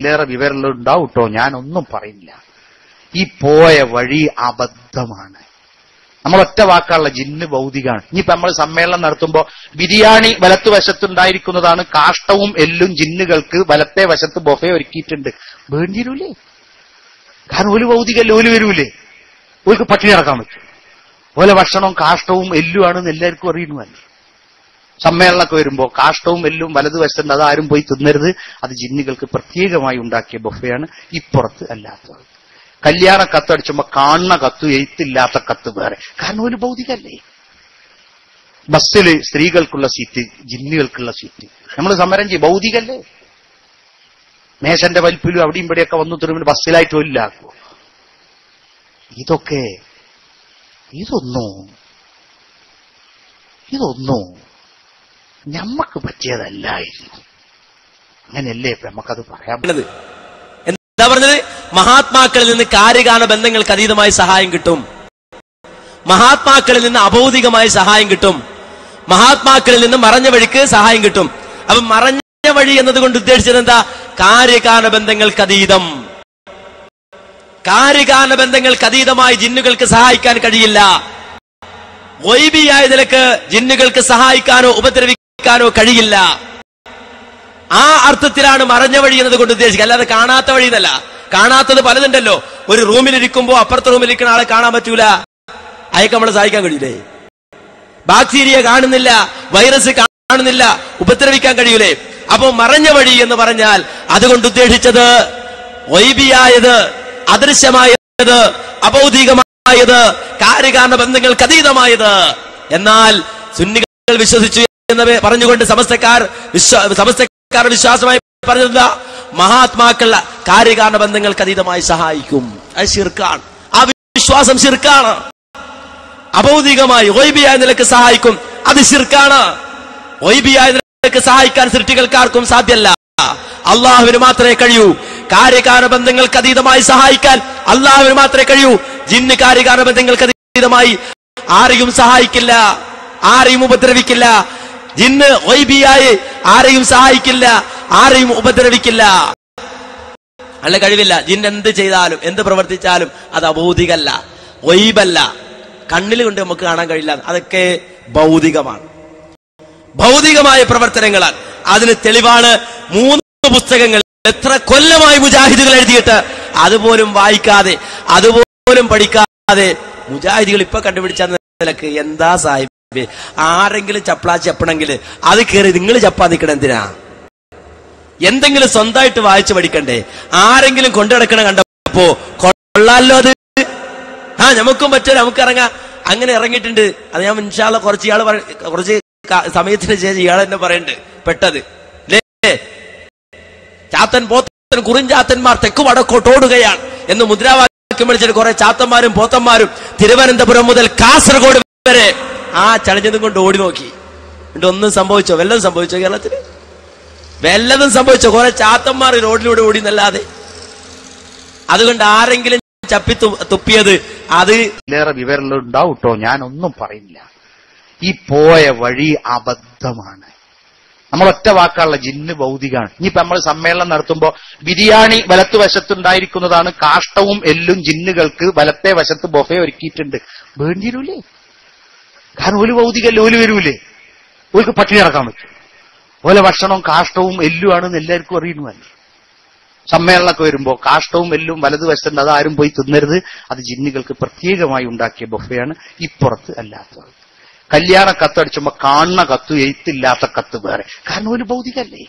ഇതിലേറെ വിവരങ്ങൾ ഉണ്ടാവും കേട്ടോ ഞാനൊന്നും പറയില്ല ഈ പോയ വഴി അബദ്ധമാണ്. നമ്മൾ ഒറ്റ വാക്കാനുള്ള ജിന്ന് ഭൗതികമാണ്. ഇനിയിപ്പോ നമ്മൾ സമ്മേളനം നടത്തുമ്പോൾ ബിരിയാണി വലത്തു വശത്തുണ്ടായിരിക്കുന്നതാണ് കാഷ്ടവും എല്ലും ജിന്നുകൾക്ക് വലത്തെ വശത്ത് ബൊഫെ ഒരുക്കിയിട്ടുണ്ട്. വേണ്ടിരൂലേ കാരണം ഒരു ഭൗതികല്ല ഒരു വരൂലേ? ഒരു പട്ടിണി നടക്കാൻ പറ്റും. ഓലെ ഭക്ഷണവും കാഷ്ടവും എല്ലുമാണെന്ന് എല്ലാവർക്കും അറിയണമല്ലേ സമ്മേളനമൊക്കെ വരുമ്പോൾ കാഷ്ടവും എല്ലും വലതുവശത്തുണ്ട് അത് ആരും പോയി തിന്നരുത്. അത് ജിന്നുകൾക്ക് പ്രത്യേകമായി ഉണ്ടാക്കിയ ബൊഫയാണ്. ഇപ്പുറത്ത് അല്ലാത്തത്. കല്യാണ കത്തടിച്ചുമ്പോ കാണുന്ന കത്ത് എഴുത്തില്ലാത്ത കത്ത് വേറെ. കാരണം ഒരു ഭൗതികല്ലേ? ബസ്സിൽ സ്ത്രീകൾക്കുള്ള സീറ്റ് ജിന്നുകൾക്കുള്ള സീറ്റ്. നമ്മൾ സമരം ചെയ്യും. ഭൗതികല്ലേ? മേശന്റെ വലിപ്പിലും അവിടെയും ഇവിടെയൊക്കെ വന്നു തരുമ്പോൾ ബസ്സിലായിട്ട് ഒല്ലാക്കുമോ ഇതൊക്കെ ഇതൊന്നോ ഇതൊന്നോ ഞമ്മക്ക് പറ്റിയതല്ലായിരുന്നു. അങ്ങനെയല്ലേ നമുക്കത് പറയാൻ. എന്താ പറഞ്ഞത്? മഹാത്മാക്കളിൽ നിന്ന് കാര്യകാല ബന്ധങ്ങൾക്ക് അതീതമായ സഹായം കിട്ടും. മഹാത്മാക്കളിൽ നിന്ന് അഭൗതികമായ സഹായം കിട്ടും. മഹാത്മാക്കളിൽ നിന്ന് മറഞ്ഞ വഴിക്ക് സഹായം കിട്ടും. അപ്പൊ മറഞ്ഞ വഴി എന്നതുകൊണ്ട് ഉദ്ദേശിച്ചത് എന്താ? കാര്യകാല ബന്ധങ്ങൾക്ക് അതീതം. കാര്യകാല ബന്ധങ്ങൾക്ക് അതീതമായി ജിന്നുകൾക്ക് സഹായിക്കാൻ കഴിയില്ല. വൈബിയായ നിലയ്ക്ക് ജിന്നുകൾക്ക് സഹായിക്കാനോ ഉപദ്രവിക്കാനോ കഴിയില്ല. ആ അർത്ഥത്തിലാണ് മറഞ്ഞ വഴി എന്നതുകൊണ്ട് ഉദ്ദേശിക്കുക. അല്ലാതെ കാണാത്ത വഴി എന്നല്ല. കാണാത്തത് പലതുണ്ടല്ലോ. ഒരു റൂമിലിരിക്കുമ്പോ അപ്പുറത്തെ റൂമിലിരിക്കുന്ന ആളെ കാണാൻ പറ്റൂല. അയക്ക് നമ്മളെ സഹായിക്കാൻ കഴിയൂലേ? ബാക്ടീരിയ കാണുന്നില്ല വൈറസ് കാണുന്നില്ല ഉപദ്രവിക്കാൻ കഴിയൂലേ? അപ്പൊ മറഞ്ഞ വഴി എന്ന് പറഞ്ഞാൽ അതുകൊണ്ട് ഉദ്ദേശിച്ചത് വൈബിയായത് അദൃശ്യമായത് അബൗദ്ധികമായത് കാര്യകാരണ ബന്ധങ്ങൾക്ക് അതീതമായത്. എന്നാൽ സുന്നികൾ വിശ്വസിച്ചു എന്ന് പറഞ്ഞുകൊണ്ട് സമസ്തക്കാർ സമസ്തക്കാരുടെ വിശ്വാസമായി പറഞ്ഞത് മഹാത്മാക്കൾ കാര്യകാരണ ബന്ധങ്ങൾക്ക് അതീതമായി സഹായിക്കും. അത് ശിർക്കാണ്. ആ വിശ്വാസം ശിർക്കാണ്. അബൗദികമായി ഒയ്ബിയായ നിലയ്ക്ക് സഹായിക്കും. അത് ശിർക്കാണ്. ഒയ്ബിയായ നിലയ്ക്ക് സഹായിക്കാൻ സൃഷ്ടികൾക്കാർക്കും സാധ്യല്ല. അള്ളാഹുവിന് മാത്രമേ കഴിയൂ. കാര്യകാരണ ബന്ധങ്ങൾക്ക് അതീതമായി സഹായിക്കാൻ അള്ളാഹുവിന് മാത്രമേ കഴിയൂ. ജിന്ന് കാര്യകാരണ ബന്ധങ്ങൾക്ക് അതീതമായി ആരെയും സഹായിക്കില്ല. ആരെയും ഉപദ്രവിക്കില്ല. ജിന്ന് ഒയ്ബിയായി ആരെയും സഹായിക്കില്ല ആരെയും ഉപദ്രവിക്കില്ല. അല്ല കഴിവില്ല. ജിന്ന് എന്ത് ചെയ്താലും എന്ത് പ്രവർത്തിച്ചാലും അത് അഭൗതികല്ല ഒയ്ബല്ല. കണ്ണിൽ കൊണ്ട് നമുക്ക് കാണാൻ കഴിയില്ല. അതൊക്കെ ഭൗതികമാണ്. ഭൗതികമായ പ്രവർത്തനങ്ങളാണ് അതിന് തെളിവാണ് മൂന്ന് പുസ്തകങ്ങൾ. എത്ര കൊല്ലമായി മുജാഹിദുകൾ എഴുതിയിട്ട് അതുപോലും വായിക്കാതെ അതുപോലും പഠിക്കാതെ മുജാഹിദികൾ ഇപ്പൊ കണ്ടുപിടിച്ച നിലയ്ക്ക് എന്താ സാഹിബ്? ആരെങ്കിലും ചപ്പ്ളാ ചെപ്പണമെങ്കിൽ അത് കയറി നിങ്ങൾ ചപ്പാ നിൽക്കണം എന്തിനാ? എന്തെങ്കിലും സ്വന്തമായിട്ട് വായിച്ചു പഠിക്കണ്ടേ? ആരെങ്കിലും കൊണ്ടു നടക്കണ കണ്ടപ്പോ കൊള്ളാലോ അത്. ആ നമുക്കും പറ്റും നമുക്ക് ഇറങ്ങാം. അങ്ങനെ ഇറങ്ങിയിട്ടുണ്ട്. അത് ഞാൻ ഇൻഷാല്ല കുറച്ച് പറ- കുറച്ച് സമയത്തിന് ശേഷം ഇയാൾ തന്നെ പറയണ്ട്. പെട്ടത്. ചാത്തൻ പോത്തൻ കുറിഞ്ചാത്തന്മാർ തെക്ക് വടക്കോട്ടോടുകയാണ് എന്ന് മുദ്രാവാക്യം വിളിച്ചിട്ട് കുറെ ചാത്തന്മാരും പോത്തന്മാരും തിരുവനന്തപുരം മുതൽ കാസർഗോഡ് വരെ ആ ചളഞ്ഞതും കൊണ്ട് ഓടി നോക്കി. എന്നിട്ട് ഒന്നും സംഭവിച്ചോ? വല്ലതും സംഭവിച്ചോ കേരളത്തിൽ വല്ലതും സംഭവിച്ചോ? കുറെ ചാത്തന്മാർ റോഡിലൂടെ ഓടി എന്നല്ലാതെ അതുകൊണ്ട് ആരെങ്കിലും ചപ്പി തുപ്പിയത് അത് വേറെ വിവരങ്ങൾ ഉണ്ടാവും കേട്ടോ ഞാനൊന്നും പറയില്ല ഈ പോയ വഴി അബദ്ധമാണ്. നമ്മൾ ഒറ്റ വാക്കാനുള്ള ജിന്ന് ഭൗതികമാണ്. ഇനിയിപ്പോ നമ്മൾ സമ്മേളനം നടത്തുമ്പോ ബിരിയാണി വലത്തു വശത്തുണ്ടായിരിക്കുന്നതാണ് കാഷ്ടവും എല്ലും ജിന്നുകൾക്ക് വലത്തെ വശത്ത് ബൊഫെ ഒരുക്കിയിട്ടുണ്ട്. വേണ്ടിരൂലേ കാരണം ഒരു ഭൗതികല്ല ഒരു വരൂലേ. ഒരു പട്ടിണി ഇറക്കാൻ പറ്റും. ഓലെ ഭക്ഷണവും കാഷ്ടവും എല്ലുമാണെന്ന് എല്ലാവർക്കും അറിയണമല്ലോ സമ്മേളനമൊക്കെ വരുമ്പോ കാഷ്ടവും എല്ലും വലതുവശത്തുണ്ട് അത് ആരും പോയി തിന്നരുത്. അത് ജിന്നുകൾക്ക് പ്രത്യേകമായി ഉണ്ടാക്കിയ ബൊഫയാണ്. ഇപ്പുറത്ത് അല്ലാത്തത്. കല്യാണ കത്തടിച്ചുമ്പോ കാണുന്ന കത്ത് എഴുത്തില്ലാത്ത കത്ത് വേറെ. കാരണം ഒരു ഭൗതികല്ലേ.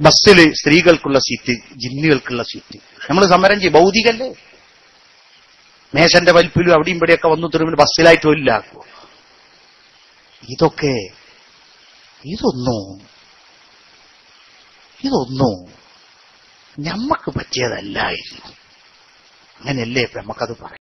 ബസ്സിൽ സ്ത്രീകൾക്കുള്ള സീറ്റ് ജിന്നുകൾക്കുള്ള സീറ്റ്. നമ്മൾ സമരം ചെയ്യും. ഭൗതികല്ലേ. മേശന്റെ വലിപ്പിലും അവിടെയും ഇവിടെയൊക്കെ വന്നു തരുമ്പോൾ ബസ്സിലായിട്ട് ഒല്ലാക്കുമോ ഇതൊക്കെ ഇതൊന്നോ ഇതൊന്നോ ഞമ്മക്ക് പറ്റിയതല്ലായിരുന്നു. അങ്ങനെയല്ലേ നമുക്കത് പറയാം?